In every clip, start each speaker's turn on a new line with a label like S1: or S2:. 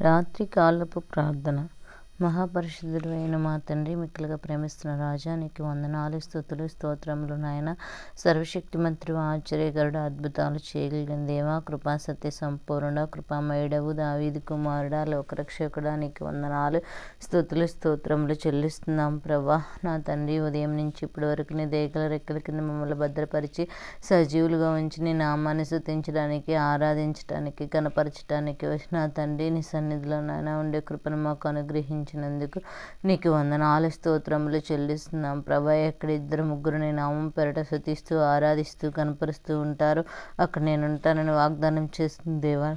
S1: రాత్రికాలపు ప్రార్థన. మహాపరిశుద్ధుడు అయిన మా తండ్రి మిక్కులుగా ప్రేమిస్తున్న రాజా నీకు వందనాలు స్థుతులు స్తోత్రములు నాయన. సర్వశక్తి మంత్రి ఆశ్చర్యకరుడు అద్భుతాలు చేయగలిగిన దేవా కృపా సత్య సంపూర్ణ కృపామయుడవు దావీది కుమారుడా లోకరక్షకుడా నీకు వందనాలు స్థుతులు స్తోత్రములు చెల్లిస్తున్నాం ప్రభా. నా తండ్రి ఉదయం నుంచి ఇప్పటి వరకు నీ దేగల రెక్కల కింద మమ్మల్ని భద్రపరిచి సజీవులుగా ఉంచి నీ నామాన్ని శృతించడానికి ఆరాధించడానికి కనపరచడానికి నా తండ్రి నీ సన్నిధిలో నాయన ఉండే కృపను మాకు అనుగ్రహించినందుకు నీకు వందనాలు స్తోత్రములు చెల్లిస్తున్నాం. ప్రభా ఎక్కడ ఇద్దరు ముగ్గురు నీ నామం పెరట శుతిస్తూ ఆరాధిస్తూ కనపరుస్తూ ఉంటారు అక్కడ నేను ఉంటానని వాగ్దానం చేస్తుంది దేవా.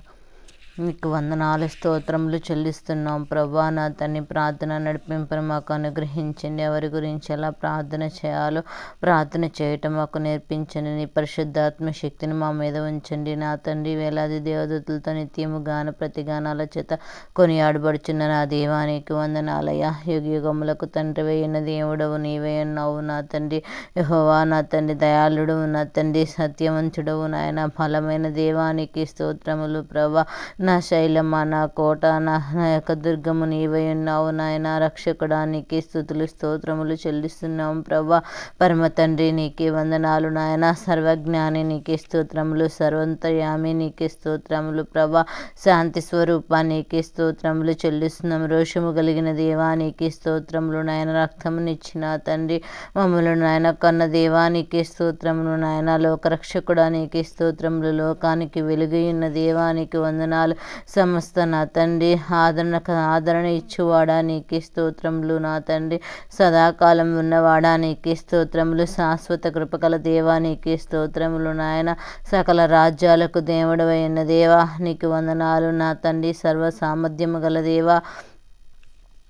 S1: నీకు వందనాలు స్తోత్రములు చెల్లిస్తున్నాం. ప్రభా నా తన్ని ప్రార్థన నడిపింపను మాకు అనుగ్రహించండి. ఎవరి గురించి ఎలా ప్రార్థన చేయాలో ప్రార్థన చేయటం మాకు నేర్పించండి. నీ పరిశుద్ధాత్మ శక్తిని మా మీద ఉంచండి. నా తండ్రి వేలాది దేవదూతలతో నిత్యము గాన ప్రతిగానాల చేత కొనియాడబడుచున్న నా దేవానికి వందనాలయ్యా. యుగ యుగములకు తండ్రి వేయిన దేవుడవు నీవే ఉన్నావు. నా తండ్రి యహోవా నా తండ్రి దయాళుడు నా తండ్రి సత్యవంతుడవు. నాయన ఫలమైన దేవానికి స్తోత్రములు. ప్రభా నా శైలమ్మ నా కోట నా నా యొక్క దుర్గము నీవై ఉన్నావు నాయన. రక్షకుడానికి స్థుతులు స్తోత్రములు చెల్లిస్తున్నాం ప్రభా. పరమ తండ్రి నీకే వందనాలు నాయన. సర్వజ్ఞాని నీకే స్తోత్రములు. సర్వంతర్యామి నీకే స్తోత్రములు ప్రభా. శాంతి స్వరూప నీకే స్తోత్రములు చెల్లిస్తున్నాం. రోషము కలిగిన దేవానికి స్తోత్రములు నాయన. రక్తమునిచ్చిన తండ్రి మమ్మల్ని నాయన. కన్న దేవానికి స్తోత్రములు నాయన. లోకరక్షకుడా నీకే స్తోత్రములు. లోకానికి వెలుగైన దేవానికి వందనాలు. సమస్త నా తండ్రి. ఆదరణ ఆదరణ ఇచ్చువాడా నీకే స్తోత్రములు నా తండ్రి. సదాకాలం ఉన్నవాడా నీకే స్తోత్రములు. శాశ్వత కృపకల దేవా నీకే స్తోత్రములు నాయన. సకల రాజ్యాలకు దేవుడవైన దేవా నీకు వందనాలు నా తండ్రి. సర్వ సామర్థ్యము గల దేవా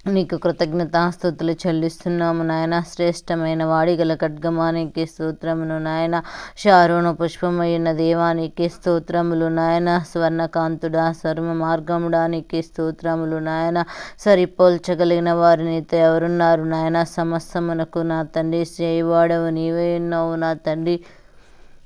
S1: నీకు కృతజ్ఞతాస్థుతులు చెల్లిస్తున్నాము నాయన. శ్రేష్టమైన వాడిగల ఖడ్గమానికి స్తోత్రమును నాయన. శారుణ పుష్పమైన దేవానికి స్తోత్రములు నాయన. స్వర్ణకాంతుడా సర్వ మార్గముడానికి స్తోత్రములు నాయన. సరిపోల్చగలిగిన వారిని ఎవరున్నారు నాయన? సమస్తమునకు నా తండ్రి చేయవాడవు నీవే ఉన్నావు నా తండ్రి.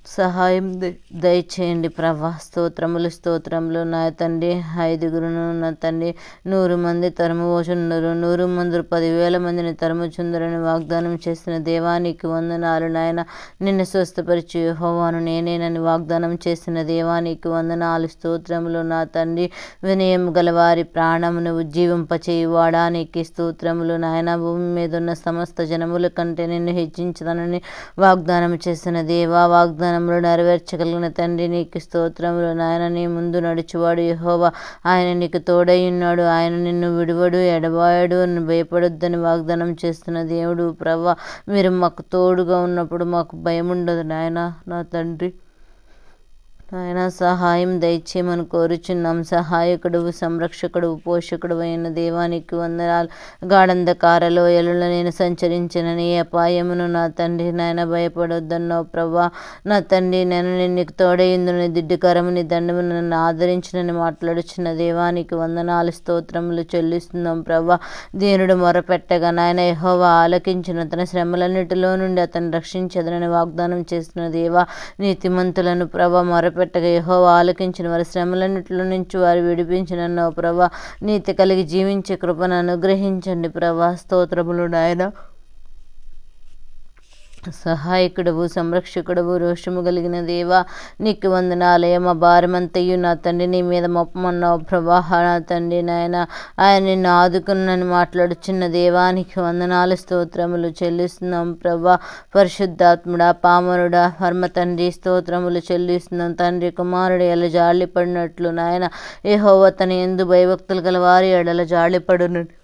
S1: సహాయం దయచేయండి ప్రభా. స్తోత్రములు స్తోత్రములు నా తండ్రి. ఐదుగురును నా తండ్రి నూరు మంది తరుముచుందరు నూరు మంది పదివేల మందిని తరుముచుందరని వాగ్దానం చేసిన దేవానికి వందనాలు నాయన. నిన్ను స్వస్థపరిచి హోవాను నేనేనని వాగ్దానం చేసిన దేవానికి వందనాలు స్తోత్రములు నా తండ్రి. వినయం గలవారి ప్రాణమును ఉజ్జీవింపచేయువాడానికి స్తోత్రములు నాయన. భూమి మీద ఉన్న సమస్త జనముల కంటే నిన్ను హెచ్చించదనని వాగ్దానం చేసిన దేవా వాగ్దానం వాగ్దానములు నెరవేర్చగలిగిన తండ్రి నీకు స్తోత్రములు. నాయన నీ ముందు నడుచువాడు యహోవా. ఆయన నీకు తోడై ఉన్నాడు. ఆయన నిన్ను విడువడు ఎడబాయడు. భయపడొద్దని వాగ్దానం చేస్తున్న దేవుడు ప్రభా మీరు మాకు తోడుగా ఉన్నప్పుడు మాకు భయం ఉండదు నాయన నా తండ్రి. ఆయన సహాయం దయచేయమని కోరుచున్నాం. సహాయకుడు సంరక్షకుడు పోషకుడు అయిన దేవానికి వందనాలు. గాఢంధకార లోయలలో నేను సంచరించినని అపాయమును నా తండ్రి నాయన భయపడొద్దన్నో ప్రభా. నా తండ్రి నేను నిన్ను తోడయిందుని దిడ్డుకరముని దండము నన్ను ఆదరించినని మాట్లాడుచున్న దేవానికి వందనాలు స్తోత్రములు చెల్లిస్తున్నాం ప్రభా. దీనుడు మొరపెట్టగా నాయన యహోవా ఆలకించిన తన శ్రమలన్నిటిలో నుండి అతను రక్షించదనని వాగ్దానం చేస్తున్న దేవా నీతిమంతులను ప్రభా మొరపె పెట్టగా యహో ఆలకించిన వారి శ్రమలన్నింటిలో నుంచి వారు విడిపించిన ప్రభా నీతి కలిగి జీవించే కృపను అనుగ్రహించండి ప్రభా. స్తోత్రములు నాయన. సహాయకుడవు సంరక్షకుడవు రోషము కలిగిన దేవా నీకు వందనాలయ. మా భారమంతయు నా తండ్రి నీ మీద మొప్పమన్నావు ప్రవాహ నా తండ్రి నాయన ఆయన నిన్ను ఆదుకున్నని మాట్లాడుచున్న దేవానికి వందనాలు స్తోత్రములు చెల్లిస్తున్నాం. ప్రభా పరిశుద్ధాత్ముడా పామరుడా పరమ తండ్రి స్తోత్రములు చెల్లిస్తున్నాం. తండ్రి కుమారుడు ఎలా జాలిపడినట్లు నాయన ఏహోవ తన ఎందు భయభక్తులు గల వారి ఎడల జాలిపడును.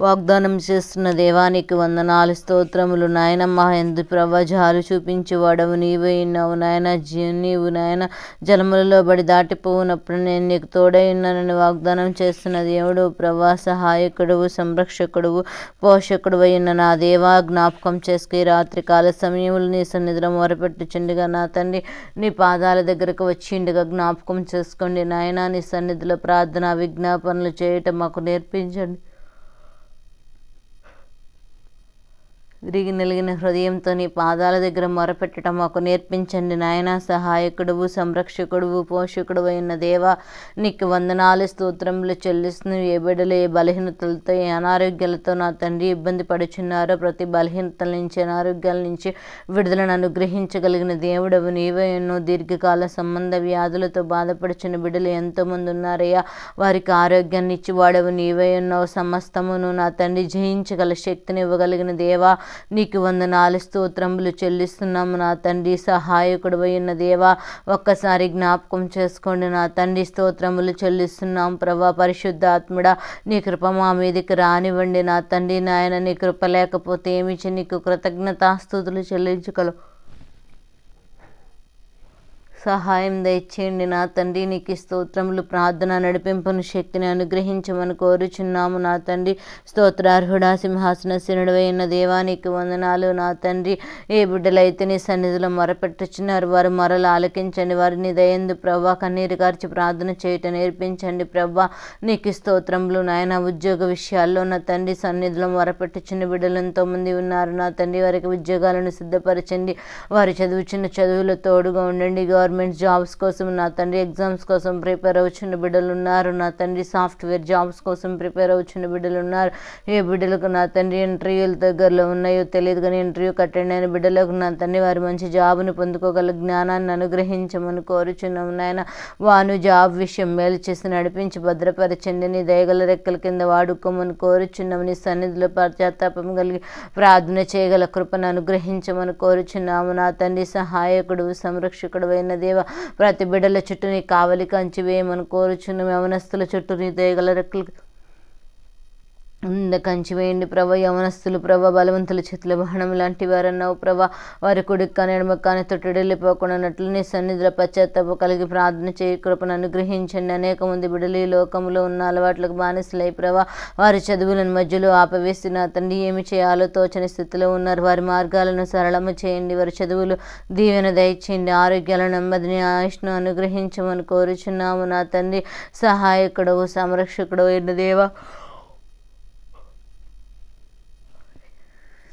S1: వాగ్దానం చేస్తున్న దేవానికి వందనాలు స్తోత్రములు. నాయనమ్మ ఎందు ప్రవజాలు చూపించేవాడవు నీవే. ఉన్నావు నాయన జీ నీవు నాయన జలములలో బడి దాటిపోవునప్పుడు నేను నీకు తోడై ఉన్నానని వాగ్దానం చేస్తున్న దేవుడు ప్రభా సహాయకుడువు సంరక్షకుడువు పోషకుడు అయిన నా దేవా జ్ఞాపకం చేసుకు రాత్రి కాల సమయంలో నీ సన్నిధిలో మొరపెట్టుచుండగా నా తండ్రి నీ పాదాల దగ్గరకు వచ్చిండగా జ్ఞాపకం చేసుకోండి. నాయన నీ సన్నిధిలో ప్రార్థన విజ్ఞాపనలు చేయటం మాకు నేర్పించండి. విరిగి నలిగిన హృదయంతో నీ పాదాల దగ్గర మొరపెట్టడం మాకు నేర్పించండి నాయన. సహాయకుడువు సంరక్షకుడువు పోషకుడు అయిన దేవా నీకు వందనాలు స్తోత్రములు చెల్లిస్తూ ఏ బిడ్డలు ఏ బలహీనతలతో ఏ అనారోగ్యాలతో నా తండ్రి ఇబ్బంది పడుచున్నారో ప్రతి బలహీనతల నుంచి అనారోగ్యాల నుంచి విడుదలను అనుగ్రహించగలిగిన దేవుడవు నీవే. ఎన్నో దీర్ఘకాల సంబంధ వ్యాధులతో బాధపడుచున్న బిడ్డలు ఎంతోమంది ఉన్నారయ్యా. వారికి ఆరోగ్యాన్ని ఇచ్చి వాడవు నీవే. ఉన్నావు సమస్తమును నా తండ్రి జయించగల శక్తిని ఇవ్వగలిగిన దేవా. నీకు వందనాలు స్తోత్రములు చెల్లిస్తున్నాము నా తండ్రి. సహాయకుడు అయిన దేవా ఒక్కసారి జ్ఞాపకం చేసుకోండి నా తండ్రి. స్తోత్రములు చెల్లిస్తున్నాం ప్రభా పరిశుద్ధాత్ముడా నీ కృప మా మీదకి రానివ్వండి నా తండ్రి. నాయన నీ కృప లేకపోతే ఏమిచ్చి నీకు కృతజ్ఞతాస్తుతులు చెల్లించగలవు. సహాయం దయచేయండి నా తండ్రి నీకు స్తోత్రములు ప్రార్థన నడిపింపును శక్తిని అనుగ్రహించమని కోరుచున్నాము. నా తండ్రి స్తోత్రార్హుడా సింహాసన శనుడైన దేవానికి వందనాలు. నా తండ్రి ఏ బిడ్డలైతే నీ సన్నిధిలో మొరపెట్టుచున్నారు వారు మరలు ఆలకించండి. వారిని దయందు ప్రభా కన్నీరు గార్చి ప్రార్థన చేయటం నేర్పించండి ప్రభా నీకు ఈ స్తోత్రములు నాయన ఉద్యోగ విషయాల్లో నా తండ్రి సన్నిధిలో మొరపెట్టుచున్న బిడ్డలు ఎంతోమంది ఉన్నారు. నా తండ్రి వారికి ఉద్యోగాలను సిద్ధపరచండి. వారు చదువుచున్న చదువులో తోడుగా ఉండండి. గవర్నమెంట్ జాబ్స్ కోసం నా తండ్రి ఎగ్జామ్స్ కోసం ప్రిపేర్ అవుతున్న బిడ్డలు ఉన్నారు. నా తండ్రి సాఫ్ట్వేర్ జాబ్స్ కోసం ప్రిపేర్ అవుతున్న బిడ్డలు ఉన్నారు. ఏ బిడ్డలకు నా తండ్రి ఇంటర్వ్యూలు దగ్గరలో ఉన్నాయో తెలియదు కానీ ఇంటర్వ్యూ అటెండ్ అయిన బిడ్డలకు నా తండ్రి వారి మంచి జాబ్ని పొందుకోగల జ్ఞానాన్ని అనుగ్రహించమని కోరుచున్నాం నాయన. వాను జాబ్ విషయం మేలు చేసి నడిపించి భద్రపరచండి. నీ దయగల రెక్కల కింద వాడుకోమని కోరుచున్నాం నీ సన్నిధిలో పశ్చాత్తాపం కలిగి ప్రార్థన చేయగల కృపను అనుగ్రహించమని కోరుచున్నాము. నా తండ్రి సహాయకుడు సంరక్షకుడు అయినది దేవ ప్రతి బిడ్డల చుట్టూ నీ కావలి కంచి వేయమని కోరుచున్నాం. యవనస్తుల చుట్టూ నీ దయగల రెక్కలు కంచి వేయండి ప్రభ యవనస్తులు ప్రభ బలవంతుల చేతుల బాణం లాంటి వారన్నావు ప్రభ. వారి కుడికి కానీ ఎడమ కానీ తొట్టెడెళ్ళిపోకుండానట్లు నీ సన్నిధిలో పశ్చాత్తాప కలిగి ప్రార్థన చేయ. కృపను అనుగ్రహించండి. అనేక మంది బిడ్డలు ఈ లోకంలో ఉన్న అలవాట్లకు బానిసలై ప్రభ. వారి చదువులను మధ్యలో ఆపవేసి తండ్రి ఏమి చేయాలో తోచని స్థితిలో ఉన్నారు. వారి మార్గాలను సరళము చేయండి. వారి చదువులు దీవెన దయచేయండి. ఆరోగ్యాలను నెమ్మదిని ఆయుష్ను అనుగ్రహించమని కోరుచున్నాము. నా తండ్రి సహాయకుడవు సంరక్షకుడవు ఎన్నదేవా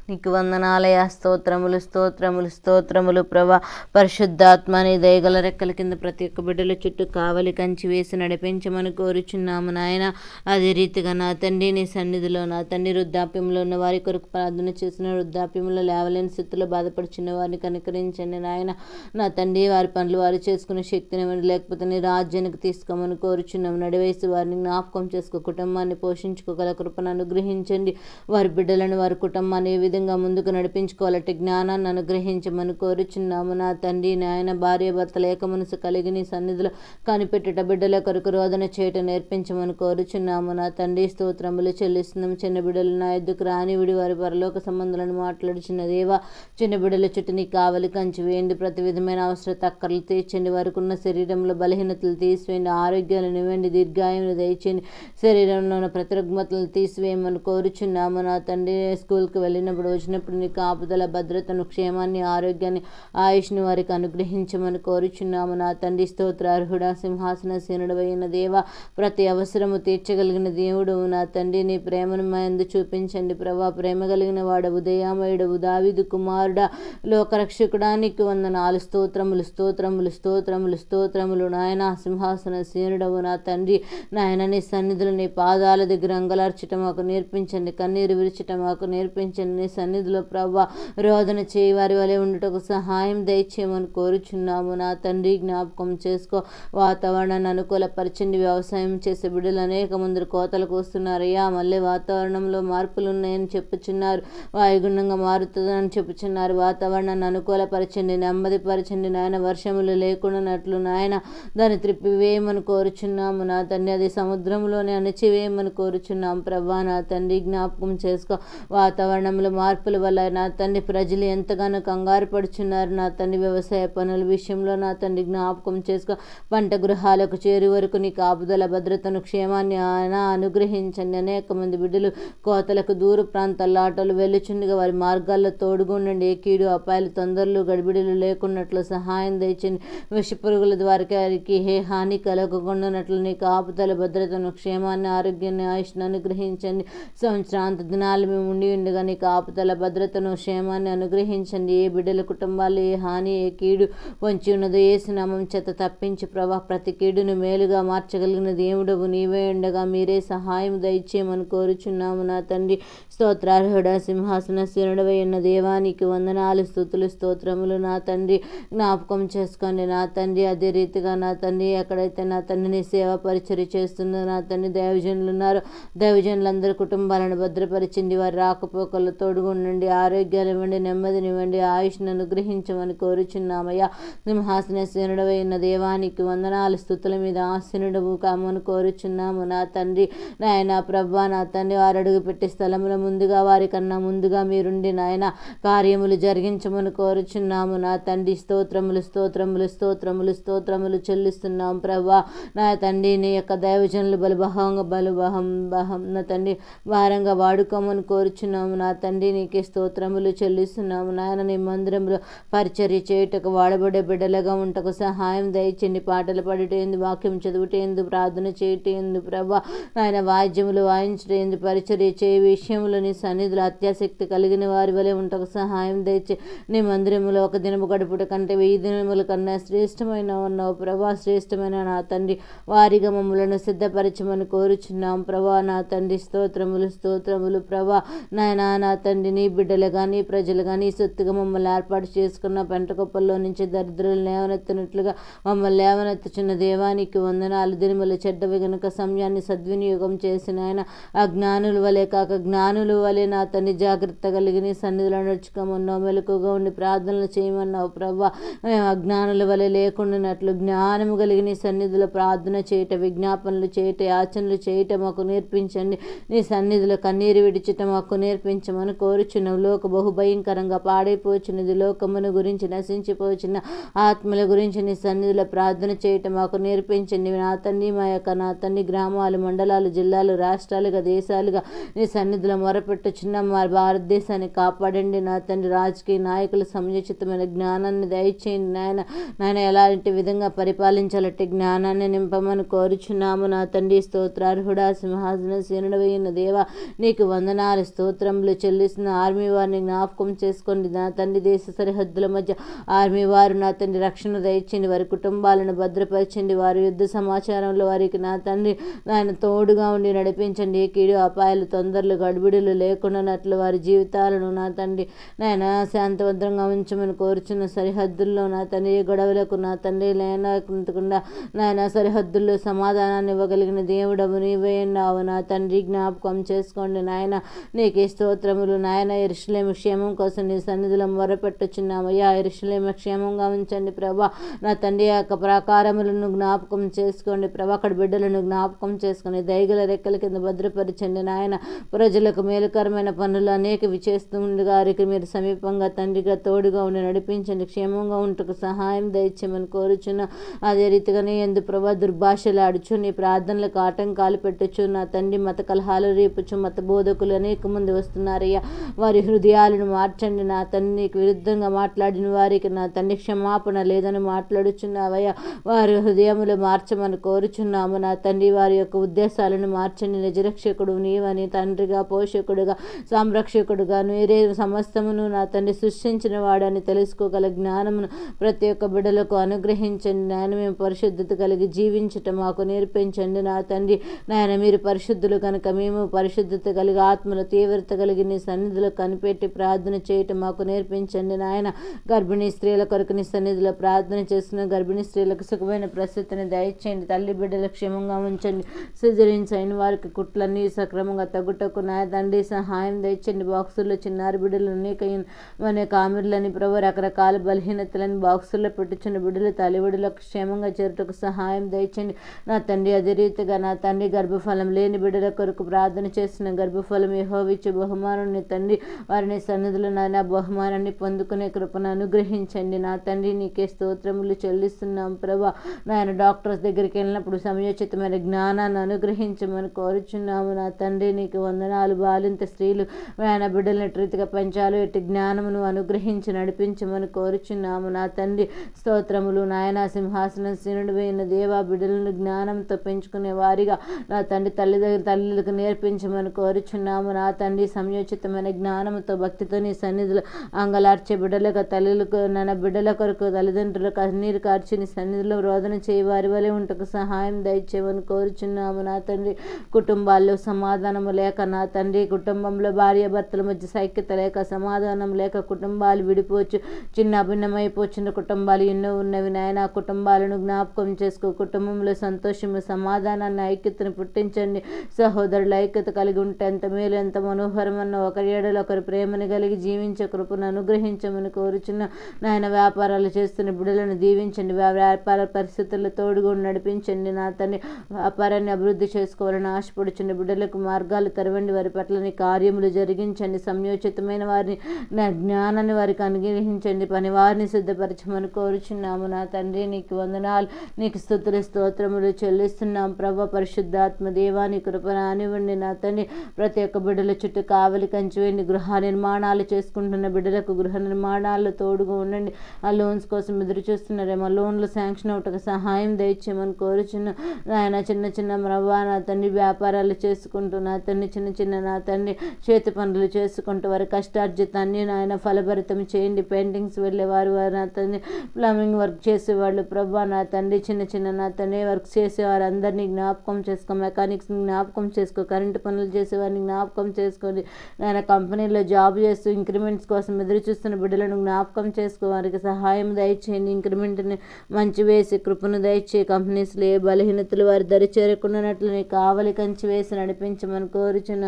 S1: నీకు వందనాలయ స్తోత్రములు స్తోత్రములు స్తోత్రములు ప్రభా. పరిశుద్ధాత్మని దయగల రెక్కల కింద ప్రతి ఒక్క బిడ్డల చుట్టూ కావలి కంచి వేసి నడిపించమని కోరుచున్నాము నాయన. అదే రీతిగా నా తండ్రి నీ సన్నిధిలో నా తండ్రి వృద్ధాప్యంలో ఉన్న వారి కొరకు ప్రార్థన చేసిన వృద్ధాప్యంలో లేవలేని స్థితిలో బాధపడుచున్న వారిని కనుకరించండి నాయన. నా తండ్రి వారి పనులు వారు చేసుకునే శక్తిని ఇవ్వండి లేకపోతే నీ రాజ్యానికి తీసుకోమని కోరుచున్నాము. నడివేసి వారిని జ్ఞాపకం చేసుకో కుటుంబాన్ని పోషించుకోగల కృపను అనుగ్రహించండి. వారి బిడ్డలను వారి కుటుంబాన్ని ఏ విధంగా ముందుకు నడిపించుకోవాలంటే జ్ఞానాన్ని అనుగ్రహించమని కోరుచున్నాము. నా తండ్రి నాయన భార్య భర్తల లేక మనసు కలిగి నీ సన్నిధిలో కనిపెట్టుట బిడ్డల కొరకు రోదన చేయటం నేర్పించమని కోరుచున్నాము. నా తండ్రి స్తోత్రములు చెల్లిస్తున్నాము. చిన్న బిడ్డలు నా ఎద్దుకు రానివిడి వారి పరలోక సంబంధాలను మాట్లాడుచున్న దేవా చిన్న బిడ్డల చుట్టూ నీ కావలి కంచి వేయండి. ప్రతి విధమైన అవసరత అక్కర్లు తీర్చండి. వారికి ఉన్న శరీరంలో బలహీనతలు తీసివేయండి. ఆరోగ్యాలను ఇవ్వండి దీర్ఘాయును దయచేయండి. శరీరంలో ఉన్న ప్రతిరుగ్మతలు తీసివేయమని కోరుచున్నాము. నా తండ్రి స్కూల్కి వెళ్ళినప్పుడు వచ్చినప్పుడు నీ కాపుదల భద్రతను క్షేమాన్ని ఆరోగ్యాన్ని ఆయుష్ను వారికి అనుగ్రహించమని కోరుచున్నాము. నా తండ్రి స్తోత్రార్హుడ సింహాసన సేనుడవైన దేవ ప్రతి అవసరము తీర్చగలిగిన దేవుడు. నా తండ్రి నీ ప్రేమను మా ఎందు చూపించండి. ప్రభా ప్రేమ కలిగిన వాడు ఉదయామయుడు దావిదు కుమారుడ లోకరక్షకుడానికి వంద నాలుగు స్తోత్రములు స్తోత్రములు స్తోత్రములు స్తోత్రములు. నాయన సింహాసన సేనుడవు నా తండ్రి. నాయన నీ సన్నిధులు నీ పాదాల దగ్గర అంగలార్చటం మాకు నేర్పించండి. కన్నీరు విరిచటం మాకు నేర్పించండి. నీ సన్నిధిలో ప్రభా రోదన చేయి వారి వలె ఉండటకు సహాయం దయచేయమని కోరుచున్నాము. నా తండ్రి జ్ఞాపకం చేసుకో. వాతావరణాన్ని అనుకూలపరచండి. వ్యవసాయం చేసే బిడ్డలు అనేక మంది కోతలకు వస్తున్నారయ్యా మళ్ళీ వాతావరణంలో మార్పులు ఉన్నాయని చెప్పుచున్నారు. వాయుగుండంగా మారుతుందని చెప్పుచున్నారు. వాతావరణాన్ని అనుకూలపరచండి. నెమ్మదిపరచండి. నాయన వర్షములు లేకుండానట్లు నాయన దాన్ని త్రిప్పివేయమని కోరుచున్నాము. నా తండ్రి అది సముద్రంలోనే అణచివేయమని కోరుచున్నాం. ప్రభా నా తండ్రి జ్ఞాపకం చేసుకో. వాతావరణంలో మార్పుల వల్ల నా తండ్రి ప్రజలు ఎంతగానో కంగారు పడుచున్నారు. నా తండ్రి వ్యవసాయ పనుల విషయంలో నా తండ్రి జ్ఞాపకం చేసుకో పంట గృహాలకు చేరు వరకు నీ కాపుదల భద్రతను క్షేమాన్ని ఆయన అనుగ్రహించండి. అనేక మంది బిడ్డలు కోతలకు దూర ప్రాంతాల్లో ఆటోలు వెళ్ళుచుండగా వారి మార్గాల్లో తోడుగుండండి ఏ కీడు అపాయాలు తొందరలు గడిబిడులు లేకున్నట్లు సహాయం తెచ్చండి విషపురుగుల ద్వారా వారికి హే హాని కలగకుండానట్లు నీ కాపుదల భద్రతను క్షేమాన్ని ఆరోగ్యాన్ని ఆయుష్ను అనుగ్రహించండి. సంవత్సరాంత దినాలు మేము ఉండి ఉండగా నీ కాపు ఆపదల భద్రతను క్షేమాన్ని అనుగ్రహించండి. ఏ బిడ్డల కుటుంబాలు ఏ హాని ఏ కీడు వంచి ఉన్నదో ఏ చేత తప్పించి ప్రభా ప్రతి కీడును మేలుగా మార్చగలిగిన దేవుడవు నీవే ఉండగా మీరే సహాయం దయచేయమని కోరుచున్నాము నా తండ్రి. స్తోత్రార్హుడ సింహాసన శరణుడవై ఉన్న దేవానికి వందనాలు స్థుతులు స్తోత్రములు నా తండ్రి. జ్ఞాపకం చేసుకోండి నా తండ్రి అదే రీతిగా నా తండ్రి ఎక్కడైతే నా తండ్రిని సేవ పరిచయం చేస్తుందో నా తండ్రి దైవజనులు ఉన్నారు. దైవజనులందరి కుటుంబాలను భద్రపరిచింది వారి రాకపోకలతోడు తోడుగుండండి ఆరోగ్యాలు ఇవ్వండి నెమ్మదినివ్వండి ఆయుష్ను అనుగ్రహించమని కోరుచున్నామయ్యా. సింహాసన శనుడవై దేవానికి వందనాలు స్థుతుల మీద ఆసీనుడు కామని కోరుచున్నాము. నా తండ్రి నాయన ప్రభా నా తండ్రి వారు అడుగు పెట్టి స్థలముల ముందుగా వారికన్నా ముందుగా మీరుండి నాయన కార్యములు జరిగించమని కోరుచున్నాము. నా తండ్రి స్తోత్రములు స్తోత్రములు స్తోత్రములు స్తోత్రములు చెల్లిస్తున్నాం ప్రభా. నా తండ్రి నీ యొక్క దైవజనులు బలుబహంగా బలుబహం బహం నా తండ్రి భారంగా వాడుకోమని కోరుచున్నాము. నా తండ్రి నీకే స్తోత్రములు చెల్లిస్తున్నాము. నాయన నీ మందిరంలో పరిచర్య చేయుటకు వాడబడే బిడ్డలుగా ఉంటకు సహాయం దయచండి పాటలు పడటేందు వాక్యం చదువుటేందు ప్రార్థన చేయటేందు ప్రభా నాయన వాద్యములు వాయించటేందు పరిచర్య చేయ విషయంలో నీ సన్నిధులు అత్యాసక్తి కలిగిన వారి వలె ఉంటకు సహాయం దయచే నీ మందిరములో ఒక దినము గడుపుట కంటే వెయ్యి దినముల కన్నా శ్రేష్టమైన ఉన్నావు ప్రభా. శ్రేష్టమైన నా తండ్రి వారిగా మమ్మలను సిద్ధపరచమని కోరుచున్నాం ప్రభా. నా తండ్రి స్తోత్రములు స్తోత్రములు ప్రభా. నాయన నా తండ్రి నీ బిడ్డలు కానీ ప్రజలు కానీ సొత్తుగా మమ్మల్ని ఏర్పాటు చేసుకున్న పెంటకొప్పల్లో నుంచి దరిద్రులు లేవనెత్తినట్లుగా మమ్మల్ని లేవనెత్తుచున్న దేవానికి వందనాలు. దినిమల చెడ్డవి గనుక సమయాన్ని సద్వినియోగం చేసిన ఆయన అజ్ఞానుల వలె కాక జ్ఞానుల వలె నా తన్ని జాగ్రత్త కలిగి నీ సన్నిధిలో నడుచుకోమన్నావు. మెలకుగా ఉండి ప్రార్థనలు చేయమన్నావు ప్రభా మేము అజ్ఞానుల వలె లేకుండానట్లు జ్ఞానము కలిగి నీ సన్నిధిలో ప్రార్థన చేయట విజ్ఞాపనలు చేయట యాచనలు చేయట మాకు నేర్పించండి. నీ సన్నిధిలో కన్నీరు విడిచటం మాకు నేర్పించమని కోరుచున్నావు లోక బహుభయంకరంగా పాడైపోచున్నది. లోకమును గురించి నశించిపోచిన ఆత్మల గురించి నీ సన్నిధిలో ప్రార్థన చేయటం మాకు నేర్పించండి. నా తండ్రి మా యొక్క నా తండ్రి గ్రామాలు మండలాలు జిల్లాలు రాష్ట్రాలుగా దేశాలుగా నీ సన్నిధిలో మొరపెట్టుచున్న. మా భారతదేశాన్ని కాపాడండి. నా తండ్రి రాజకీయ నాయకులు సముచితమైన జ్ఞానాన్ని దయచేయండి. నాయన నాయన ఎలాంటి విధంగా పరిపాలించాలంటే జ్ఞానాన్ని నింపమని కోరుచున్నాము. నా తండ్రి స్తోత్రార్హుడా సింహాసన సేనుడవైన దేవ నీకు వందనాలు స్తోత్రములు చేసిన ఆర్మీ వారిని జ్ఞాపకం చేసుకోండి. నా తండ్రి దేశ సరిహద్దుల మధ్య ఆర్మీ వారు నా తండ్రి రక్షణ దయచండి వారి కుటుంబాలను భద్రపరచండి. వారి యుద్ధ సమాచారంలో వారికి నా తండ్రి ఆయన తోడుగా ఉండి నడిపించండి. ఏ కీడు అపాయాలు తొందరలు గడిబిడులు లేకుండానట్లు వారి జీవితాలను నా తండ్రి నాయన శాంతభద్రంగా ఉంచమని కోరుచున్న సరిహద్దుల్లో నా తండ్రి గొడవలకు నా తండ్రి లేనకుండా నాయన సరిహద్దుల్లో సమాధానాన్ని ఇవ్వగలిగిన దేవుడవు నీవే ఉన్నావు. నా తండ్రి జ్ఞాపకం చేసుకోండి. నాయన నీకే స్తోత్రములు నాయన ఎరుషులేమ క్షేమం కోసం నీ సన్నిధిలో మొరపెట్టుచున్నామయ్యా. ఎరుషులేమి క్షేమంగా ఉంచండి ప్రభా. నా తండ్రి యొక్క ప్రాకారములను జ్ఞాపకం చేసుకోండి ప్రభా. అక్కడ బిడ్డలను జ్ఞాపకం చేసుకొని దైగల రెక్కల కింద భద్రపరచండి నాయన. ప్రజలకు మేలుకరమైన పనులు అనేకవి విచేస్తూ గారికి వారికి మీరు సమీపంగా తండ్రిగా తోడుగా ఉండి నడిపించండి. క్షేమంగా ఉంటకు సహాయం దయచేయమని కోరుచున్న. అదే రీతిగానే ఎందు ప్రభా దుర్భాషలు ఆడుచు నీ ప్రార్థనలకు ఆటంకాలు పెట్టచ్చు. నా తండ్రి మత కలహాలు రేపుచు మత బోధకులు అనేక మంది వస్తున్నారయ్యా. వారి హృదయాలను మార్చండి నా తండ్రి నీకు విరుద్ధంగా మాట్లాడిన వారికి నా తండ్రి క్షమాపణ లేదని మాట్లాడుచున్నావయ్యా. వారి హృదయములు మార్చమని కోరుచున్నాము. నా తండ్రి వారి యొక్క ఉద్దేశాలను మార్చండి. నిజరక్షకుడు నీవని తండ్రిగా పోషకుడుగా సంరక్షకుడుగా నీరే సమస్తమును నా తండ్రి సృష్టించిన వాడని తెలుసుకోగల జ్ఞానమును ప్రతి ఒక్క బిడ్డలకు అనుగ్రహించండి. నాయన మేము పరిశుద్ధత కలిగి జీవించటం మాకు నేర్పించండి. నా తండ్రి నాయన మీరు పరిశుద్ధులు కనుక మేము పరిశుద్ధత కలిగి ఆత్మల తీవ్రత కలిగి నీ సన్నిధిలో కనిపెట్టి ప్రార్థన చేయటం మాకు నేర్పించండి నాయన. గర్భిణీ స్త్రీల కొరకు నీ సన్నిధిలో ప్రార్థన చేస్తున్న గర్భిణీ స్త్రీలకు సుఖమైన ప్రస్తుతిని దయచేయండి. తల్లి బిడ్డలు క్షేమంగా ఉంచండి. సిజరింగ్స్ అయిన వారికి కుట్లన్నీ సక్రమంగా తగ్గుటకు నా తండ్రి సహాయం దయచండి బాక్సుల్లో చిన్నారి బిడ్డలు అనేక మన కామిర్లని ప్రభు రకరకాల బలహీనతలను బాక్సుల్లో పెట్టుచున్న బిడ్డలు తల్లిబిడ్డలకు క్షేమంగా చేరుటకు సహాయం దయచండి నా తండ్రి అదే రీతిగా నా తండ్రి గర్భఫలం లేని బిడ్డల కొరకు ప్రార్థన చేసిన గర్భఫలం బహుమానం బహుమానాన్ని తండ్రి వారిని సన్నిధులు నాయన బహుమానాన్ని పొందుకునే కృపను అనుగ్రహించండి. నా తండ్రి నీకే స్తోత్రములు చెల్లిస్తున్నాం ప్రభా. నాయన డాక్టర్స్ దగ్గరికి వెళ్ళినప్పుడు సమయోచితమైన జ్ఞానాన్ని అనుగ్రహించమని కోరుచున్నాము. నా తండ్రి నీకు వందనాలు. బాలింత స్త్రీలు నాయన బిడ్డలను ఎట్టి రీతిగా పెంచాలో ఎట్టి జ్ఞానమును అనుగ్రహించి నడిపించమని కోరుచున్నాము. నా తండ్రి స్తోత్రములు నాయన సింహాసనం శనుడు అయిన దేవా బిడ్డలను జ్ఞానంతో పెంచుకునే వారిగా నా తండ్రి తల్లి దగ్గర తల్లులకు నేర్పించమని కోరుచున్నాము. నా తండ్రి సంయోచితమైన నాయన జ్ఞానంతో భక్తితో నీ సన్నిధిలో అంగలార్చే బిడ్డలకు తల్లులకు నాన్న బిడ్డల కొరకు తల్లిదండ్రులు కన్నీరు కార్చి నీ సన్నిధిలో రోదన చేయి. వారి వలె ఉంటకు సహాయం దయచేయమని కోరుచున్నాము. నా తండ్రి కుటుంబాల్లో సమాధానము లేక నా తండ్రి కుటుంబంలో భార్య భర్తల మధ్య సైక్యత లేక సమాధానం లేక కుటుంబాలు విడిపోవచ్చు. చిన్న భిన్నమైపోచిన కుటుంబాలు ఎన్నో ఉన్నవి. నాయన కుటుంబాలను జ్ఞాపకం చేసుకో. కుటుంబంలో సంతోషము సమాధానాన్ని ఐక్యతను పుట్టించండి. సహోదరుల ఐక్యత కలిగి ఉంటే ఎంత మేలు ఎంత మనోహరమన్న ఒకరి ఏడలో ఒకరి ప్రేమను కలిగి జీవించే కృపను అనుగ్రహించమని కోరుచున్న నాయన వ్యాపారాలు చేస్తున్న బిడ్డలను దీవించండి. వ్యా- వ్యాపార పరిస్థితుల్లో తోడుగా నడిపించండి. నా తండ్రి వ్యాపారాన్ని అభివృద్ధి చేసుకోవాలని ఆశపడుచున్న బిడ్డలకు మార్గాలు తెరవండి. వారి పట్ల నీ కార్యములు జరిగించండి. సంయోచితమైన వారిని నా జ్ఞానాన్ని వారికి అనుగ్రహించండి. పని వారిని సిద్ధపరచమని కోరుచున్నాము. నా తండ్రి నీకు వందనాలు నీకు స్థుతులు స్తోత్రములు చెల్లిస్తున్నాం. ప్రభ పరిశుద్ధాత్మ దేవాని కృప రానివ్వండి. నా తండ్రి ప్రతి ఒక్క బిడ్డల చుట్టూ కావలి కంచి ఎన్ని గృహ నిర్మాణాలు చేసుకుంటున్న బిడ్డలకు గృహ నిర్మాణాలు తోడుగా ఉండండి. ఆ లోన్స్ కోసం ఎదురు చూస్తున్నారేమో. లోన్లు శాంక్షన్ అవుటకు సహాయం దయచేయమని కోరుచున్న నాయన చిన్న చిన్న ప్రభా నా తండ్రి వ్యాపారాలు చేసుకుంటూ నా తండ్రి చిన్న చిన్న నా తండ్రి చేతి పనులు చేసుకుంటూ వారి కష్టార్జితాన్ని నాయన ఫలభరితం చేయండి. పెయింటింగ్స్ వెళ్ళేవారు వారు నా తండ్రి ప్లంబింగ్ వర్క్ చేసేవాళ్ళు. ప్రభా నా తండ్రి చిన్న చిన్న నా తండ్రి వర్క్ చేసేవారు అందరినీ జ్ఞాపకం చేసుకో మెకానిక్స్ని జ్ఞాపకం చేసుకో కరెంటు పనులు చేసేవారిని జ్ఞాపకం చేసుకోండి. నాయన కంపెనీలో జాబ్ చేస్తూ ఇంక్రిమెంట్స్ కోసం ఎదురు చూస్తున్న బిడ్డలను జ్ఞాపకం చేసుకో. వారికి సహాయం దయచేయండి. ఇంక్రిమెంట్ని మంచి వేసి కృపను దయచేయి కంపెనీస్లో ఏ బలహీనతలు వారి దరి చేరకుండానట్లు కావలి కంచి వేసి నడిపించమని కోరుచున్న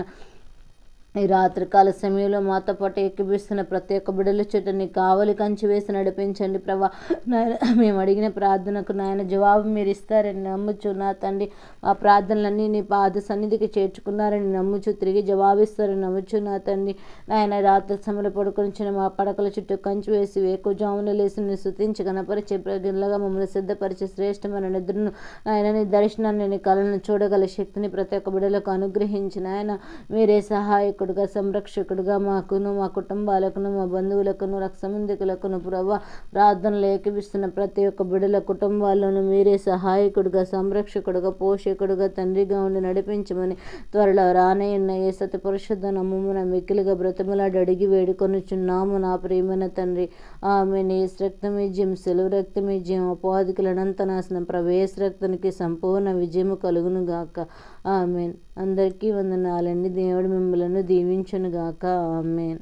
S1: ఈ రాత్రికాల సమయంలో మాతో పాటు ఎక్కిపిస్తున్న ప్రతి ఒక్క బిడ్డల చుట్టూ నీ కావలి కంచి వేసి నడిపించండి ప్రభా. నాయన మేము అడిగిన ప్రార్థనకు నాయన జవాబు మీరు ఇస్తారని నమ్ముచు నా తండ్రి ఆ ప్రార్థనలన్నీ నీ పాద సన్నిధికి చేర్చుకున్నారని నమ్ముచు తిరిగి జవాబిస్తారని నమ్ముచు నా తండ్రి. నాయన రాత్రి సమయంలో పడుకునిచ్చిన మా పడకల చుట్టూ కంచి వేసి వేకుజామున లేసి నీ స్థుతించి కనపరిచే ప్రజలగా మమ్మల్ని సిద్ధపరిచే శ్రేష్టమైన నిద్రను ఆయన నీ దర్శనాన్ని నీ కళను చూడగల శక్తిని ప్రతి ఒక్క బిడ్డలకు అనుగ్రహించిన ఆయన మీరే సహాయకుడుగా సంరక్షకుడుగా మాకును మా కుటుంబాలకును మా బంధువులకును రక్షమందికులకును ప్రభా ప్రార్థనలు ఏకీపిస్తున్న ప్రతి ఒక్క బిడల కుటుంబాల్లోనూ మీరే సహాయకుడుగా సంరక్షకుడుగా పోషకుడుగా తండ్రిగా ఉండి నడిపించమని త్వరలో రానయ్యన్న ఏ సతి పరిశుద్ధ నమ్మమున మిక్కిలిగా బ్రతిమలాడి అడిగి వేడుకొనుచున్నాము నా ప్రియమైన తండ్రి. ఆమె నీ రక్తమీజ్యం విజయం సెలవు రక్తమీజ్యం విజయం నాశనం ప్రవేశ రక్తానికి సంపూర్ణ విజయము కలుగును గాక ఆమెన్. అందరికీ వందనాలండి. దేవుడు మిమ్మలను దీవించను గాక ఆమెన్.